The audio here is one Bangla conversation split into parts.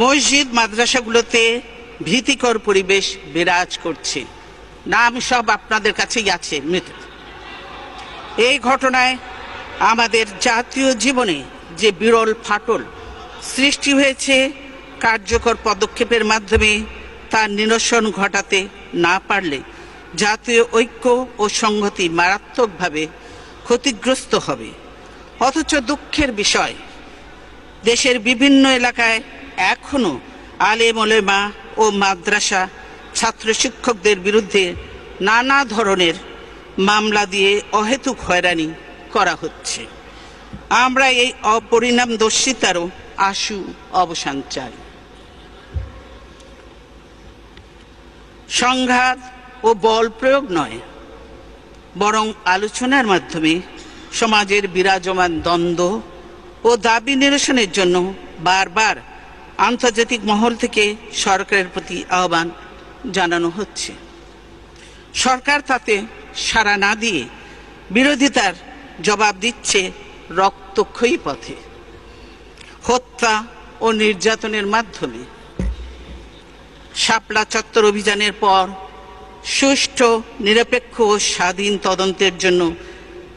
মসজিদ মাদ্রাসাগুলোতে ভীতিকর পরিবেশ বিরাজ করছে। নাম সব আপনাদের কাছেই আছে, মৃত। এই ঘটনায় আমাদের জাতীয় জীবনে যে বিরল ফাটল সৃষ্টি হয়েছে, কার্যকর পদক্ষেপের মাধ্যমে তার নিরসন ঘটাতে না পারলে জাতীয় ঐক্য ও সংহতি মারাত্মকভাবে ক্ষতিগ্রস্ত হবে। অথচ দুঃখের বিষয়, দেশের বিভিন্ন এলাকায় এখনও আলেম ওলেমা ও মাদ্রাসা ছাত্র শিক্ষকদের বিরুদ্ধে নানা ধরনের মামলা দিয়ে অহেতুক হয়রানি করা হচ্ছে। আমরা এই অপরিণাম অপরিণামদর্শিতারও আশু অবসান চাই। সংঘাত ও বল প্রয়োগ নয়, বরং আলোচনার মাধ্যমে সমাজের বিরাজমান দ্বন্দ্ব ও দাবি নিরসনের জন্য বারবার আন্তর্জাতিক মহল থেকে সরকারের প্রতি আহ্বান জানানো হচ্ছে। সরকার তাতে সাড়া না দিয়ে বিরোধিতার জবাব দিচ্ছে রক্তক্ষয়ী পথে। হত্যা ও নির্যাতনের মাধ্যমে শাপলা চত্বর অভিযানের পর সুষ্ঠু, নিরপেক্ষ ও স্বাধীন তদন্তের জন্য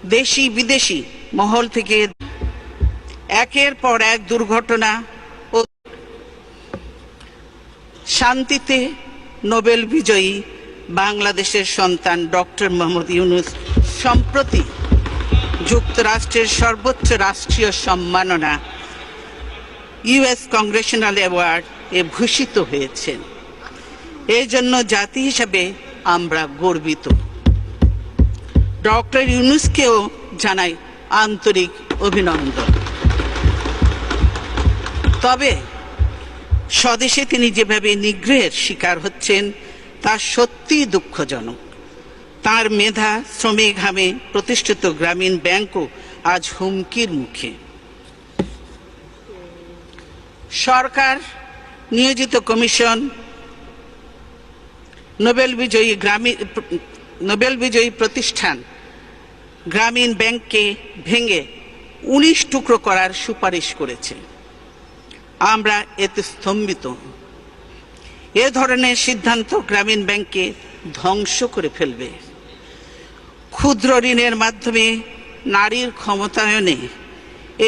দেশি বিদেশি মহল থেকে একের পর এক দুর্ঘটনা শান্তিতে নোবেল বিজয়ী বাংলাদেশের সন্তান ডক্টর মোহাম্মদ ইউনুস সম্প্রতি যুক্তরাষ্ট্রের সর্বোচ্চ রাষ্ট্রীয় সম্মাননা ইউএস কংগ্রেশনাল অ্যাওয়ার্ড এ ভূষিত হয়েছেন। এই জন্য জাতি হিসাবে আমরা গর্বিত। ডক্টর ইউনুসকেও জানাই আন্তরিক অভিনন্দন। তবে স্বদেশে তিনি যেভাবে নিগ্রহের শিকার হচ্ছেন, তা সত্যিই দুঃখজনক। তার মেধা শ্রমে ঘামে প্রতিষ্ঠিত গ্রামীণ ব্যাংকও আজ হুমকির মুখে। সরকার, নিয়োজিত কমিশন, নোবেল বিজয়ী গ্রামীণ নোবেল বিজয়ী প্রতিষ্ঠান, গ্রামীণ ব্যাংককে ভেঙে উনিশ টুকরো করার সুপারিশ করেছে। আমরা এতে স্তম্ভিত। এ ধরনের সিদ্ধান্ত গ্রামীণ ব্যাংককে ধ্বংস করে ফেলবে। ক্ষুদ্র ঋণের মাধ্যমে নারীর ক্ষমতায়নে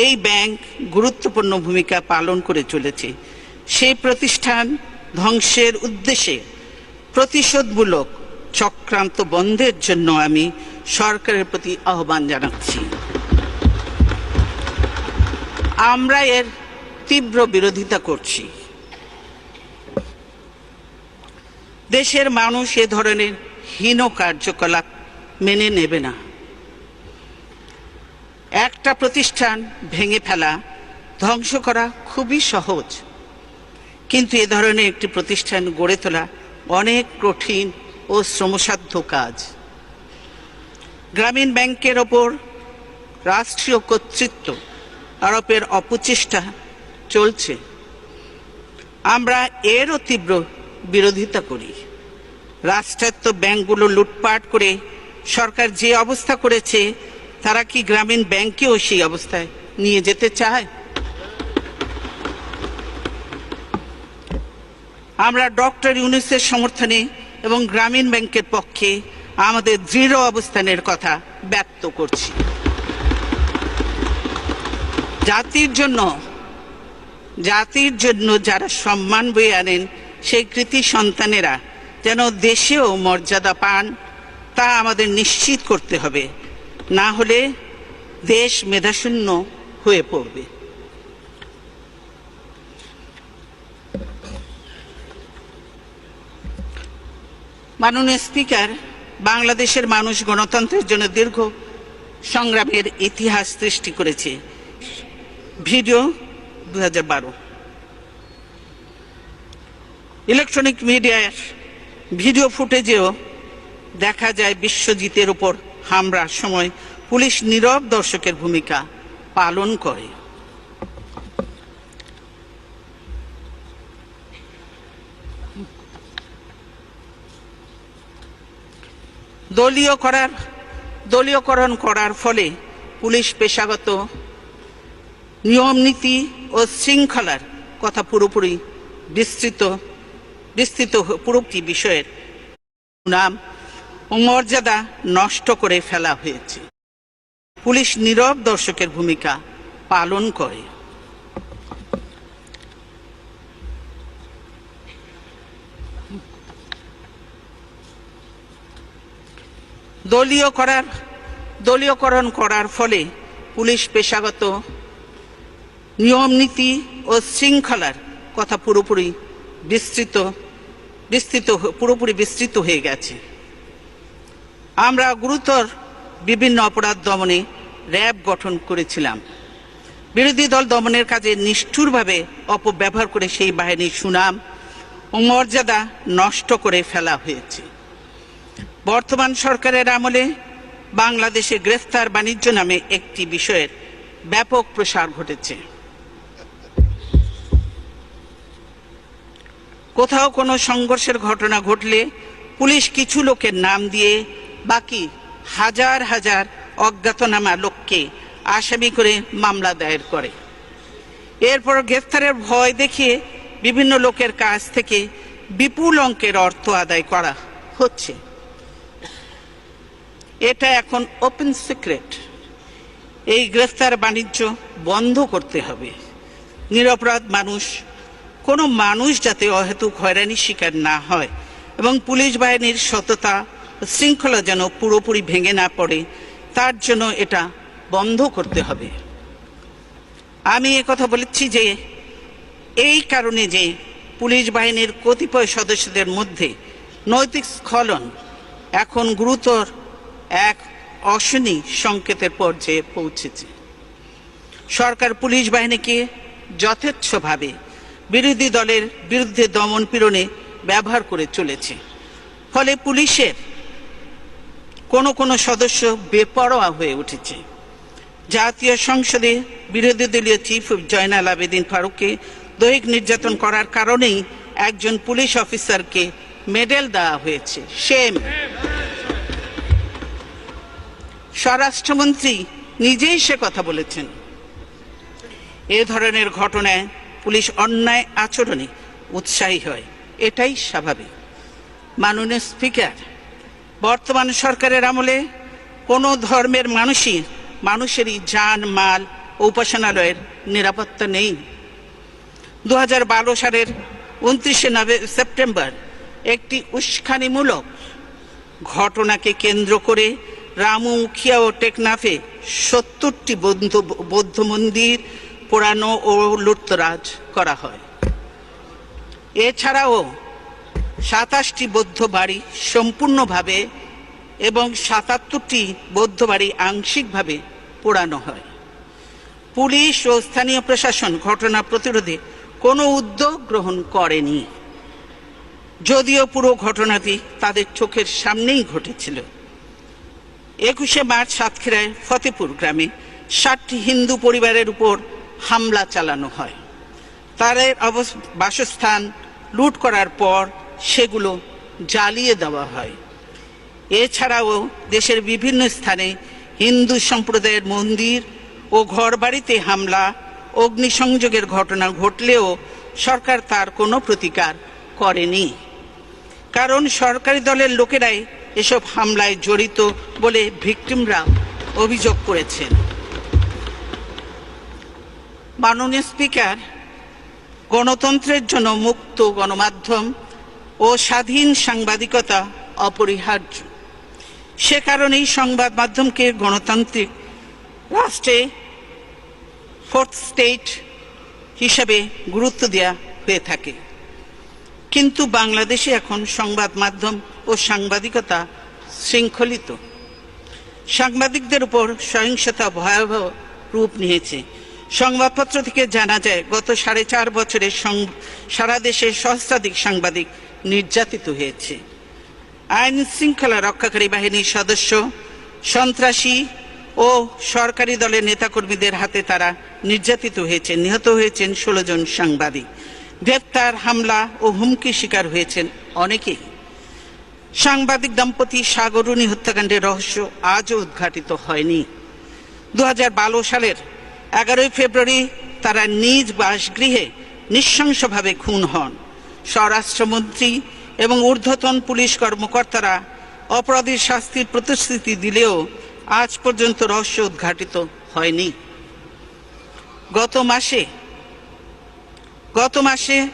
এই ব্যাংক গুরুত্বপূর্ণ ভূমিকা পালন করে চলেছে। সেই প্রতিষ্ঠান ধ্বংসের উদ্দেশ্যে প্রতিশোধমূলক চক্রান্ত বন্ধের জন্য আমি সরকারের প্রতি আহ্বান জানাচ্ছি। আমরা এর তীব্র বিরোধিতা করছি। দেশের মানুষ এ ধরনের হীন কার্যকলাপ মেনে নেবে না। একটা প্রতিষ্ঠান ভেঙে ফেলা, ধ্বংস করা খুবই সহজ। কিন্তু এ ধরনের একটি প্রতিষ্ঠান গড়ে তোলা অনেক কঠিন ও শ্রমসাধ্য কাজ। গ্রামীণ ব্যাংকের ওপর রাষ্ট্রীয় কর্তৃত্ব আরোপের অপচেষ্টা চলছে। আমরা এরও তীব্র বিরোধিতা করি। রাষ্ট্রায়ত্ত ব্যাংকগুলো লুটপাট করে সরকার যে অবস্থা করেছে, তারা কি গ্রামীণ ব্যাংকেও সেই অবস্থায় নিয়ে যেতে চায়? আমরা ডক্টর ইউনুসের সমর্থনে এবং গ্রামীণ ব্যাংকের পক্ষে আমাদের দৃঢ় অবস্থানের কথা ব্যক্ত করছি। জাতির জন্য জাতির জন্য যারা সম্মান বয়ে আনেন, সেই কৃতি সন্তানেরা যেন দেশেও মর্যাদা পান, তা আমাদের নিশ্চিত করতে হবে। না হলে দেশ মেধাশূন্য হয়ে পড়বে। মাননীয় স্পিকার, বাংলাদেশের মানুষ গণতন্ত্রের জন্য দীর্ঘ সংগ্রামের ইতিহাস সৃষ্টি করেছে। ভিডিও দু ইলেকট্রনিক মিডিয়ার ভিডিও ফুটেজেও দেখা যায় বিশ্বজিতের উপর হামলার সময় পুলিশ নীরব দর্শকের ভূমিকা পালন করে। দলীয় করার দলীয়করণ করার ফলে পুলিশ পেশাগত নিয়ম নীতি ও শৃঙ্খলার কথা পুরোপুরি বিস্তৃত বিস্তৃত পুরোটি বিষয়ের নাম ও মর্যাদা নষ্ট করে ফেলা হয়েছে। পুলিশ নীরব দর্শকের ভূমিকা পালন করে। দলীয় করার, দলীয়করণ করার ফলে পুলিশ পেশাগত নিয়ম নীতি ও শৃঙ্খলার কথা পুরোপুরি বিস্তৃত বিস্তৃত পুরোপুরি বিস্তৃত হয়ে গেছে। আমরা গুরুতর বিভিন্ন অপরাধ দমনে র্যাব গঠন করেছিলাম। বিরোধী দল দমনের কাজে নিষ্ঠুরভাবে অপব্যবহার করে সেই বাহিনীর সুনাম ও মর্যাদা নষ্ট করে ফেলা হয়েছে। বর্তমান সরকারের আমলে বাংলাদেশে গ্রেফতার বাণিজ্য নামে একটি বিষয়ের ব্যাপক প্রসার ঘটেছে। কোথাও কোনো সংঘর্ষের ঘটনা ঘটলে পুলিশ কিছু লোকের নাম দিয়ে বাকি হাজার হাজার অজ্ঞাতনামা লোককে আসামি করে মামলা দায়ের করে। এরপর গ্রেফতারের ভয় দেখিয়ে বিভিন্ন লোকের কাছ থেকে বিপুল অঙ্কের অর্থ আদায় করা হচ্ছে। এটা এখন ওপেন সিক্রেট এই গ্রেফতার বাণিজ্য বন্ধ করতে হবে। নিরপরাধ মানুষ কোনো মানুষ যাতে অহেতুক হয়রানির শিকার না হয় এবং পুলিশ বাহিনীর সততা শৃঙ্খলা যেন পুরোপুরি ভেঙে না পড়ে, তার জন্য এটা বন্ধ করতে হবে। আমি কথা বলেছি যে, এই কারণে যে পুলিশ বাহিনীর কতিপয় সদস্যদের মধ্যে নৈতিক স্খলন এখন গুরুতর এক অশনি সংকেতের পর্যায়ে পৌঁছেছে। সরকার পুলিশ বাহিনীকে যথেচ্ছভাবে বিরোধী দলের বিরুদ্ধে দমন পীড়নে ব্যবহার করে চলেছে। ফলে পুলিশের কোনো কোনো সদস্য বেপরোয়া হয়ে উঠেছে। জাতীয় সংসদে বিরোধী দলীয় চিফ জয়নাল আবেদিন ফারুককে দৈহিক নির্যাতন করার কারণেই একজন পুলিশ অফিসারকে মেডেল দেওয়া হয়েছে। সেম স্বরাষ্ট্রমন্ত্রী নিজেই সে কথা বলেছেন। এ ধরনের ঘটনায় পুলিশ অন্যায় আচরণে উৎসাহী হয়। এটাই স্বাভাবিক। মাননীয় স্পিকার, বর্তমান সরকারের আমলে কোনো ধর্মের মানুষই মানুষেরই যান, মাল উপাসনালয়ের নিরাপত্তা নেই। দু হাজার বারো সালের উনত্রিশে নভে, সেপ্টেম্বর একটি উস্কানিমূলক ঘটনাকে কেন্দ্র করে রামু মুখিয়া ও টেকনাফে সত্তরটি বৌদ্ধ বৌদ্ধ মন্দির পোড়ানো ও লুটতরাজ করা হয়। এছাড়াও সাতাশটি বৌদ্ধ বাড়ি সম্পূর্ণভাবে এবং সাতাত্তরটি বৌদ্ধ বাড়ি আংশিকভাবে পোড়ানো হয়। পুলিশ ও স্থানীয় প্রশাসন ঘটনা প্রতিরোধে কোনো উদ্যোগ গ্রহণ করেনি। যদিও পুরো ঘটনাটি তাদের চোখের সামনেই ঘটেছিল। একুশে মার্চ সাতক্ষীরায় ফতেপুর গ্রামে ষাটটি হিন্দু পরিবারের উপর হামলা চালানো হয়। তাদের অবস- বাসস্থান লুট করার পর সেগুলো জ্বালিয়ে দেওয়া হয়। এছাড়াও দেশের বিভিন্ন স্থানে হিন্দু সম্প্রদায়ের মন্দির ও ঘরবাড়িতে হামলা, অগ্নিসংযোগের ঘটনা ঘটলেও সরকার তার কোনো প্রতিকার করেনি। কারণ সরকারি দলের লোকেরাই এসব হামলায় জড়িত বলে ভিকটিমরা অভিযোগ করেছেন। মাননীয় স্পিকার, গণতন্ত্রের জন্য মুক্ত গণমাধ্যম ও স্বাধীন সাংবাদিকতা অপরিহার্য। সে কারণেই সংবাদ মাধ্যমকে গণতান্ত্রিক রাষ্ট্রে ফোর্থ স্টেট হিসাবে গুরুত্ব দেওয়া হয়ে থাকে। কিন্তু বাংলাদেশে এখন সংবাদ মাধ্যম ও সাংবাদিকতা শৃঙ্খলিত। সাংবাদিকদের উপর সহিংসতা ভয়াবহ রূপ নিয়েছে। সংবাদপত্র থেকে জানা যায়, গত সাড়ে চার বছরে সারা দেশে সহস্রাধিক সাংবাদিক নির্যাতিত হয়েছে। আইন শৃঙ্খলা রক্ষাকারী বাহিনীর সদস্য, সন্ত্রাসী ও সরকারি দলের নেতাকর্মীদের হাতে তারা নির্যাতিত হয়েছেন। নিহত হয়েছেন ষোলো জন সাংবাদিক। গ্রেপ্তার, হামলা ও হুমকি শিকার হয়েছেন অনেকেই। সাংবাদিক দম্পতি সাগরুণী হত্যাকাণ্ডের রহস্য আজও উদ্ঘাটিত হয়নি। দু হাজার বারো সালের এগারোই ফেব্রুয়ারি তারা নিজ বাসগৃহে নৃশংসভাবে খুন হন। স্বরাষ্ট্রমন্ত্রী এবং ঊর্ধ্বতন পুলিশ কর্মকর্তারা অপরাধীর শাস্তির প্রতিশ্রুতি দিলেও আজ পর্যন্ত রহস্য উদ্ঘাটিত হয়নি। গত মাসে গত মাসে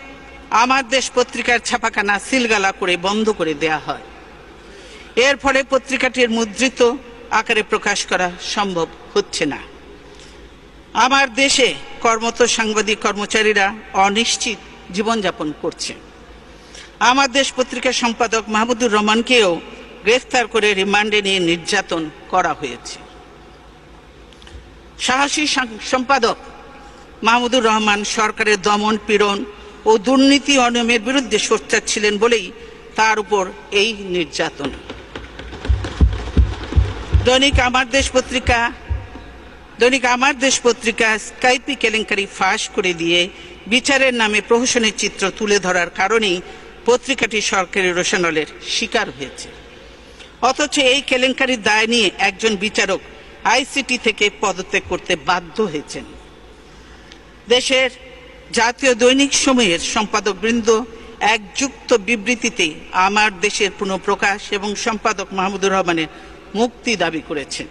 আমার দেশ পত্রিকার ছাপাখানা সিলগালা করে বন্ধ করে দেয়া হয়। এর ফলে পত্রিকাটির মুদ্রিত আকারে প্রকাশ করা সম্ভব হচ্ছে না। আমার দেশে কর্মত সাংবাদিক কর্মচারীরা অনিশ্চিত জীবনযাপন করছে। আমার দেশ পত্রিকার সম্পাদক মাহমুদুর রহমানকেও গ্রেফতার করে রিমান্ডে নিয়ে নির্যাতন করা হয়েছে। সাহসী সম্পাদক মাহমুদুর রহমান সরকারের দমন পীড়ন ও দুর্নীতি অনিয়মের বিরুদ্ধে সোচ্চার ছিলেন বলেই তার উপর এই নির্যাতন। দৈনিক আমার দেশ পত্রিকা দৈনিক আমার দেশ পত্রিকা স্কাইপি কেলেঙ্কারি ফাঁস করে দিয়ে বিচারের নামে প্রহসনের চিত্র তুলে ধরার কারণেই পত্রিকাটি সরকারি রোশানলের শিকার হয়েছে। অথচ এই কেলেঙ্কারির দায় নিয়ে একজন বিচারক আইসিটি থেকে পদত্যাগ করতে বাধ্য হয়েছেন। দেশের জাতীয় দৈনিক সময়ের সম্পাদক বৃন্দ একযুক্ত বিবৃতিতে আমার দেশের পুনঃপ্রকাশ এবং সম্পাদক মাহমুদুর রহমানের মুক্তি দাবি করেছেন।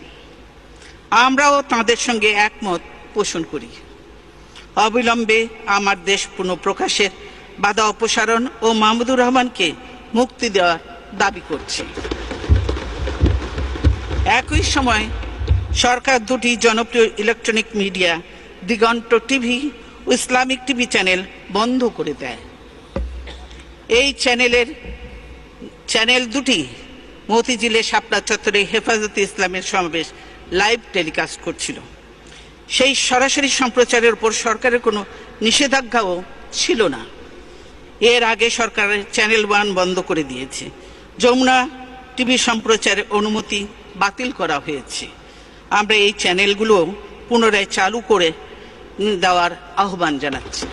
আমরাও তাদের সঙ্গে একমত পোষণ করি। অবিলম্বে আমার দেশ পুনঃপ্রকাশের বাধা অপসারণ ও মাহমুদুর রহমানকে মুক্তি দেওয়ার দাবি করছি। একই সময় সরকার দুটি জনপ্রিয় ইলেকট্রনিক মিডিয়া, দিগন্ত টিভি ও ইসলামিক টিভি চ্যানেল বন্ধ করে দেয়। এই চ্যানেলের, চ্যানেল দুটি মতিঝিলে শাপলা চত্বরে হেফাজতে ইসলামের সমাবেশ লাইভ টেলিকাস্ট করছিল। সেই সরাসরি সম্প্রচারের উপর সরকারের কোনো নিষেধাজ্ঞাও ছিল না। এর আগে সরকারের চ্যানেল ওয়ান বন্ধ করে দিয়েছে। যমুনা টিভি সম্প্রচারের অনুমতি বাতিল করা হয়েছে। আমরা এই চ্যানেলগুলো পুনরায় চালু করে দেওয়ার আহ্বান জানাচ্ছি।